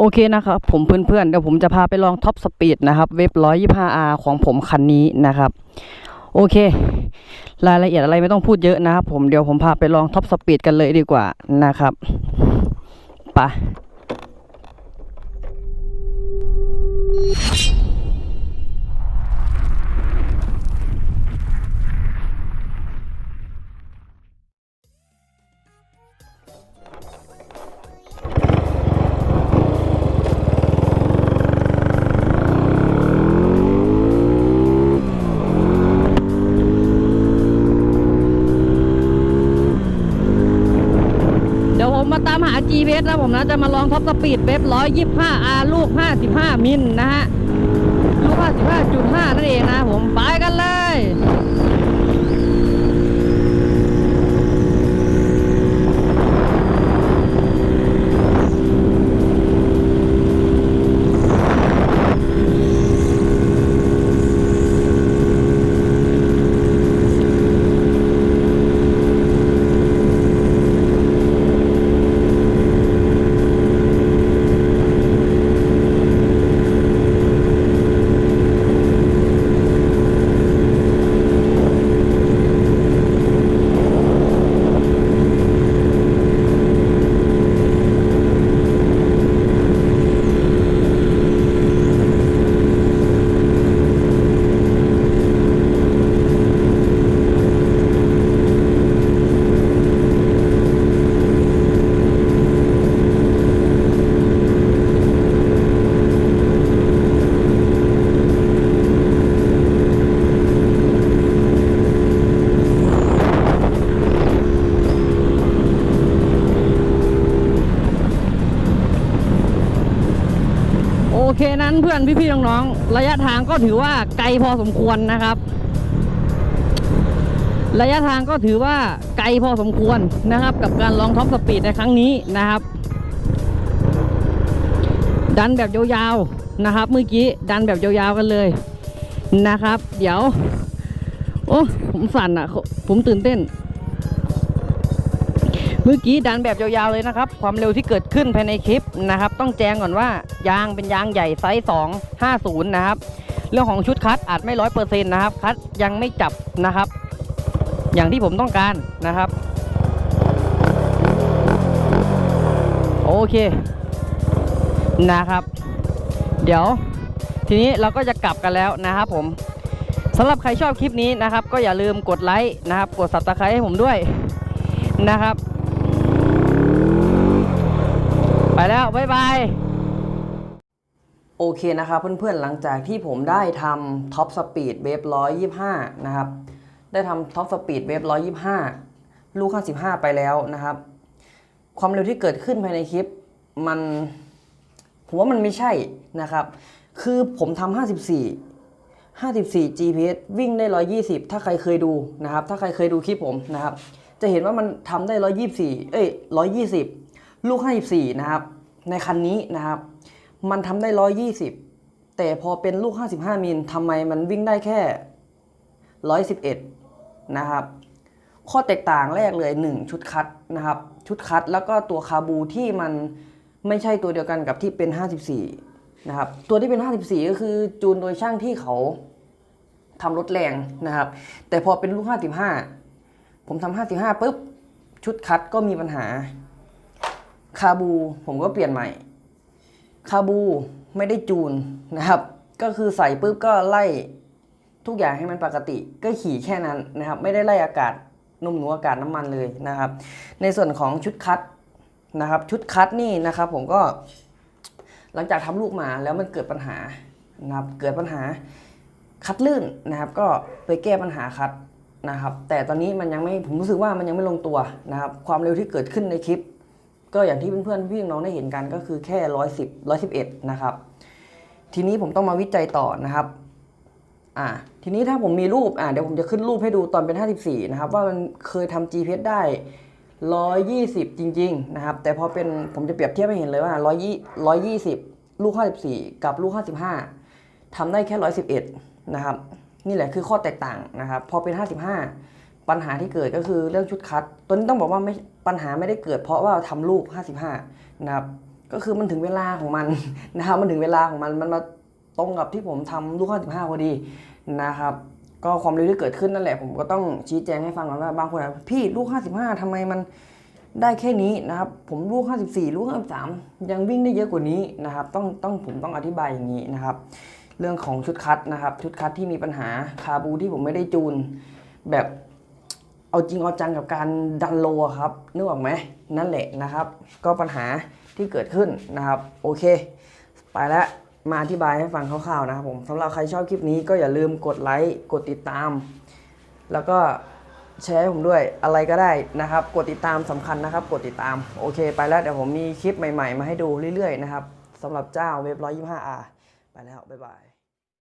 โอเคนะครับผมเพื่อนๆเดี๋ยวผมจะพาไปลองท็อปสปีดนะครับเว็บ 125R ของผมคันนี้นะครับ โอเค รายละเอียดอะไรไม่ต้องพูดเยอะนะครับผมเดี๋ยวผมพาไปลองท็อปสปีดกันเลยดีกว่านะครับไป มาตามหา GPS นะผมนะ จะมาลองท็อปสปีดเว็บ 125R ลูก 55 มิลนะฮะ ลูก 55.5 นั่นเองนะผม ไปกันเลย เคนั้นเพื่อนพี่ๆน้องๆระยะทางก็ถือว่าไกลพอสมควรนะครับ ระยะทางก็ถือว่าไกลพอสมควรนะครับ กับการลองท็อปสปีดในครั้งนี้นะครับ ดันแบบยาวๆนะครับ เมื่อกี้ดันแบบยาวๆกันเลยนะครับ เดี๋ยว โอ้ผมสั่นอะ ผมตื่นเต้น เมื่อกี้ดันแบบยาวๆเลยนะครับ ความเร็วที่เกิดขึ้นภายในคลิปนะครับ ต้องแจ้งก่อนว่ายางเป็นยางใหญ่ไซส์250 นะครับ เรื่องของชุดคัดอาจไม่ร้อยเปอร์เซ็นต์นะครับ คัดยังไม่จับนะครับ อย่างที่ผมต้องการนะครับ โอเคนะครับ เดี๋ยวทีนี้เราก็จะกลับกันแล้วนะครับผมสำหรับใครชอบคลิปนี้นะครับ ก็อย่าลืมกดไลค์นะครับ กด subscribe ให้ผมด้วยนะครับ ไปแล้ว บ๊ายบายโอเคนะครับเพื่อนๆหลังจากที่ผมได้ทำท็อปสปีดเวฟ125นะครับ ได้ทำท็อปสปีดเวฟ125ลูก55ไปแล้วนะครับ ความเร็วที่เกิดขึ้นภายในคลิปมันผมว่ามันไม่ใช่นะครับ คือผมทำ54 54 GPS วิ่งได้120ถ้าใครเคยดูนะครับ ถ้าใครเคยดูคลิปผมนะครับ จะเห็นว่ามันทำได้124เอ้ย120 ลูก 54 นะครับ ในคันนี้นะครับ มันทำได้ 120 แต่พอเป็นลูก 55 มิลทำไมมันวิ่งได้แค่ 111 นะครับ ข้อแตกต่างแรกเลย 1 ชุดคัดนะครับ ชุดคัดแล้วก็ตัวคาบูที่มันไม่ใช่ตัวเดียวกันกับที่เป็น 54 นะครับ ตัวที่เป็น 54 ก็คือจูนโดยช่างที่เขาทำรถแรงนะครับ แต่พอเป็นลูก 55 ผมทำ55ปุ๊บชุดคัดก็มีปัญหา คาบู ผมก็เปลี่ยนใหม่ คาบูไม่ได้จูนนะครับ ก็คือใส่ปุ๊บก็ไล่ทุกอย่างให้มันปกติ ก็ขี่แค่นั้นนะครับ ไม่ได้ไล่อากาศนุ่มหนูอากาศน้ำมันเลยนะครับ ในส่วนของชุดคัดนะครับ ชุดคัดนี่นะครับ ผมก็หลังจากทำลูกมาแล้วมันเกิดปัญหานะครับ เกิดปัญหาคัดลื่นนะครับ ก็ไปแก้ปัญหาคัดนะครับ แต่ตอนนี้มันยังไม่ผมรู้สึกว่ามันยังไม่ลงตัวนะครับ ความเร็วที่เกิดขึ้นในคลิป ก็อย่างที่เพื่อนๆพี่น้องได้เห็นกันก็คือแค่ร้อยสิบร้อยสิบเอ็ดนะครับ ทีนี้ผมต้องมาวิจัยต่อนะครับอ่าทีนี้ถ้าผมมีรูปอ่าเดี๋ยวผมจะขึ้นรูปให้ดูตอนเป็น 54 นะครับ ว่ามันเคยทำ GPS ได้ 120 จริง ๆ นะครับ แต่พอเป็นผมจะเปรียบเทียบให้เห็นเลยว่า 120 120ลูก 54 กับลูก 55ทำได้แค่ 111 นะครับ นี่แหละคือข้อแตกต่างนะครับ พอเป็น 55 ปัญหาที่เกิดก็คือเรื่องชุดคัดตัวนี้ต้องบอกว่าไม่ปัญหาไม่ได้เกิด เพราะว่าทำลูก 55 นะครับ ก็คือมันถึงเวลาของมันนะครับมันถึงเวลาของมันมันมาตรงกับที่ผมทำลูก 55 พอดีนะครับ ก็ความเร็วที่เกิดขึ้นนั่นแหละ ผมก็ต้องชี้แจงให้ฟังก่อนว่าบางคนพี่ลูก 55ทำไมมันได้แค่นี้นะครับ ผมลูก 54 ลูก 53 ยังวิ่งได้เยอะกว่านี้นะครับ ต้องต้องผมต้องอธิบายอย่างนี้นะครับ เรื่องของชุดคัดนะครับ ชุดคัดที่มีปัญหาคาบูที่ผมไม่ได้จูนแบบ เอาจริงเอาจังกับการดันโลครับนึกออกไหมนั่นแหละนะครับ ก็ปัญหาที่เกิดขึ้นนะครับ โอเค ไปแล้วมาอธิบายให้ฟังคร่าวๆนะครับผมสำหรับใครชอบคลิปนี้ก็อย่าลืมกดไลค์กดติดตาม แล้วก็แชร์ให้ผมด้วยอะไรก็ได้นะครับ กดติดตามสำคัญนะครับ กดติดตามโอเค ไปแล้วเดี๋ยวผมมีคลิปใหม่ๆ มาให้ดูเรื่อยๆนะครับสำหรับเจ้าเว็บ 125R ไปแล้วบ๊ายบาย